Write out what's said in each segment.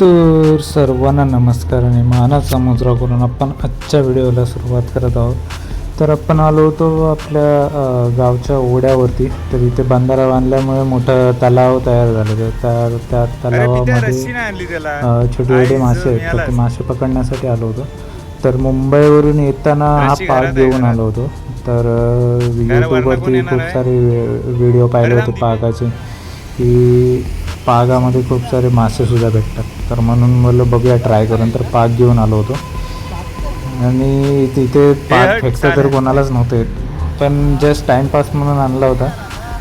तर सर्वांना नमस्कार आणि माना समुद्र करून आपण आजच्या व्हिडिओला सुरुवात करत आहोत तर आपण आलो होतो आपल्या गावच्या ओढ्यावरती तर इथे बंधारा बांधल्यामुळे मोठं तलाव तयार झालं तर त्या तलावामध्ये छोटे छोटे मासे आहेत तर. ते मासे पकडण्यासाठी आलो होतो तर मुंबईवरून येताना हा आहे घेऊन. आलो होतो तर यूट्यूबवरती खूप? सारे व्हिडिओ पाहिले होते. पागाचे की पागामध्ये खूप सारे मासे सुद्धा भेटतात. तर म्हणून मला बघूया ट्राय करून तर पाग घेऊन आलो होतो. आणि तिथे पाग फेकता तर. कोणालाच नव्हते पण जस्ट टाइमपास म्हणून आणला होता.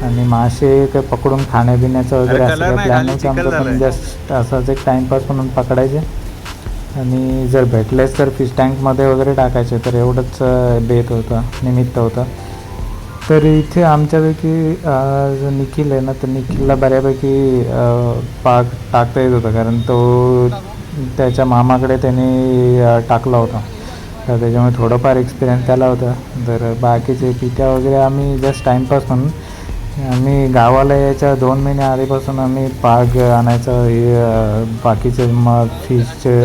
आणि मासे काही पकडून खाण्यापिण्याचं वगैरे असं काही प्लॅन नव्हतं आमचं पण. जस्ट असाच एक टाइमपास म्हणून पकडायचे. आणि जर भेटलेच तर फिश टँकमध्ये वगैरे टाकायचे तर एवढंच बेत होतं निमित्त होतं. तर इथे आमच्यापैकी जो निखिल आहे ना तर निखिलला बऱ्यापैकी पाक टाकता येत होता. कारण तो त्याच्या मामाकडे त्याने टाकला होता. तर त्याच्यामुळे थोडंफार एक्सपिरियन्स त्याला होता. तर बाकीचे पित्या वगैरे आम्ही जस्ट टाईमपास म्हणून आम्ही गावाला यायच्या दोन महिने आधीपासून आम्ही पाग आणायचं हे बाकीचे मग फिशचे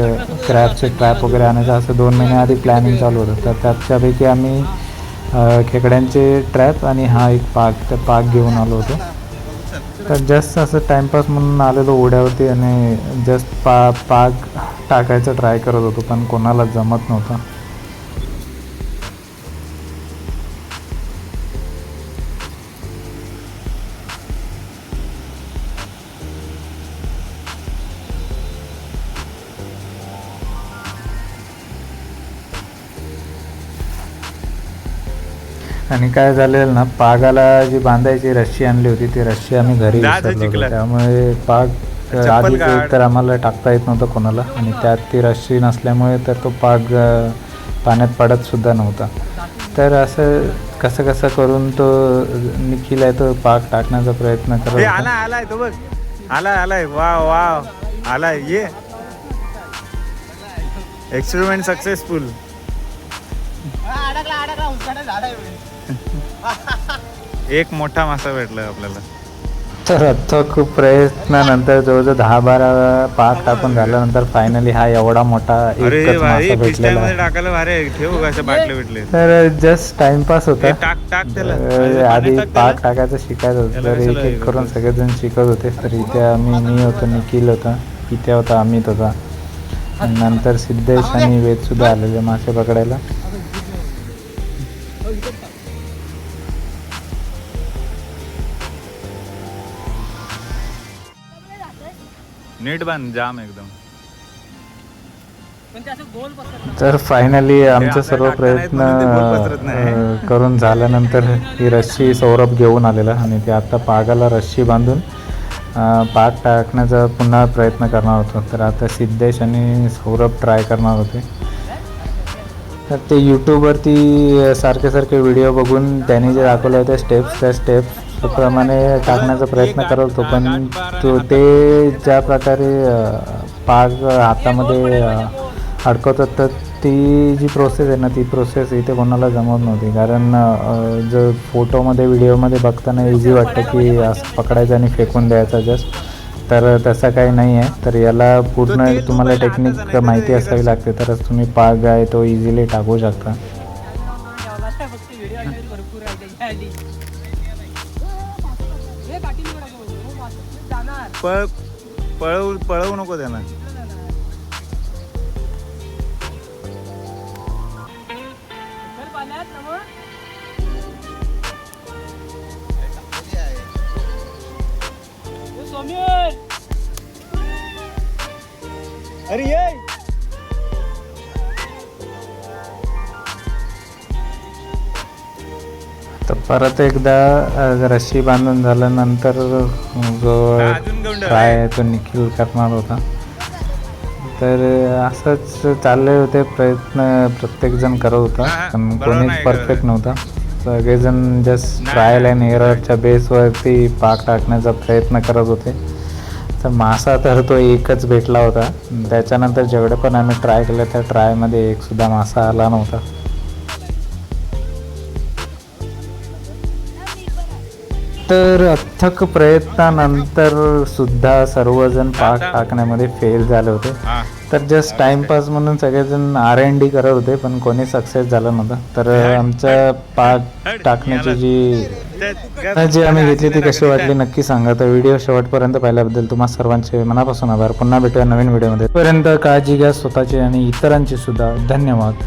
क्रॅपचे ट्रॅप वगैरे आणायचं असं दोन महिने आधी प्लॅनिंग चालू होतं. तर त्याच्यापैकी आम्ही खेकड्यांचे ट्रॅप आणि हा एक पाक तर पाक घेऊन आलो होतो. तर जस्ट असं टाईमपास म्हणून आलेलो ओढ्यावरती आणि जस्ट पा पाक टाकायचं ट्राय करत होतो पण कोणाला जमत नव्हतं. आणि काय झालेलं ना पागाला जी बांधायची रस्सी आणली होती ती रस्सी आम्ही घरी विसरलो. त्यामुळे पाग आधी. तर आम्हाला टाकता येत नव्हतं कोणाला आणि त्यात ती रस्सी नसल्यामुळे तर तो पाग पाण्यात पडत सुद्धा नव्हता. तर असं कसं कसं करून तो निखिल आहे तो पाग टाकण्याचा प्रयत्न करत. आला आलाय तो बघ. आलाय आलाय. वा वा आलाय. ये. एक्सपेरिमेंट सक्सेसफुल अडकला अडकला उंचाडा झाड आहे. एक मोठा मासा भेटला आपल्याला. तर आता खूप प्रयत्नानंतर जवळजवळ दहा बारा पाक टाकून झाल्यानंतर फायनली हा एवढा मोठा एकच मासा भेटलेला आहे. टाकायला भारी आहे. ठेवू कसे बाटले भेटले तर जस्ट टाइमपास होता. टाक टाक त्याला. तर आधी पाक. टाकायचं शिकायचं होतं. तर एक एक करून? सगळेजण शिकत होते. तर इथे आम्ही मी होतो निखिल होता. इथे होता अमित होता आणि नंतर सिद्धेश आणि वेद सुद्धा आलेले मासे पकडायला. नीट बांध जाम एकदम. तर फायनली आमचे सर्व प्रयत्न करून झाल्यानंतर ही रस्सी सौरभ घेऊन आलेला आणि ते आता पागाला रस्सी बांधून पाग टाकण्याचा पुन्हा प्रयत्न करणार होतो. तर आता सिद्धेश आणि सौरभ ट्राय करणार होते. तर ते यूट्यूबवरती सारखे सारखे व्हिडिओ बघून त्यांनी जे दाखवले होते स्टेप्स त्या स्टेप्स प्रमाणे टाकण्याचा प्रयत्न करत होतो पण तो ते ज्या प्रकारे पाग हातामध्ये अडकवतात तर ती जी प्रोसेस आहे ना ती प्रोसेस इथे कोणाला जमत नव्हती. कारण जर फोटोमध्ये व्हिडिओमध्ये बघताना इझी वाटतं की असं पकडायचं आणि फेकून द्यायचं जस्ट तर तसं काही नाही आहे. तर याला पूर्ण तुम्हाला टेक्निक माहिती तर असावी लागते तरच तुम्ही पाग आहे तो इझिली टाकू शकता. पळ पळवू पळवू नको त्यांना. सौम्य अरे ये! तर परत एकदा रस्सी बांधून झाल्यानंतर जो ट्राय आहे तो निखिल करणार होता. तर असंच चालले होते प्रयत्न प्रत्येकजण करत होता. पण कोणीच परफेक्ट. नव्हता. सगळेजण जस्ट ट्रायल अँड नाही. एररच्या बेसवरती पाक टाकण्याचा प्रयत्न करत होते. तर मासा तर तो एकच भेटला होता. त्याच्यानंतर जेवढे पण आम्ही ट्राय केलं त्या ट्रायमध्ये एक सुद्धा मासा आला नव्हता. तर अथक प्रयत्नानंतर सुद्धा सर्वजण पाक टाकण्यामध्ये फेल झाले होते. तर जस्ट टाइमपास म्हणून सगळेजण आर एन डी करत होते पण कोणी सक्सेस झालं नव्हतं. तर आमच्या पाक टाकण्याची जी जी आम्ही घेतली ती कशी वाटली नक्की सांगा. तर व्हिडिओ शेवटपर्यंत पाहिल्याबद्दल तुम्हा सर्वांचे मनापासून आभार. पुन्हा भेटूया नवीन व्हिडिओमध्ये पर्यंत काळजी घ्या स्वतःची आणि इतरांची सुद्धा. धन्यवाद.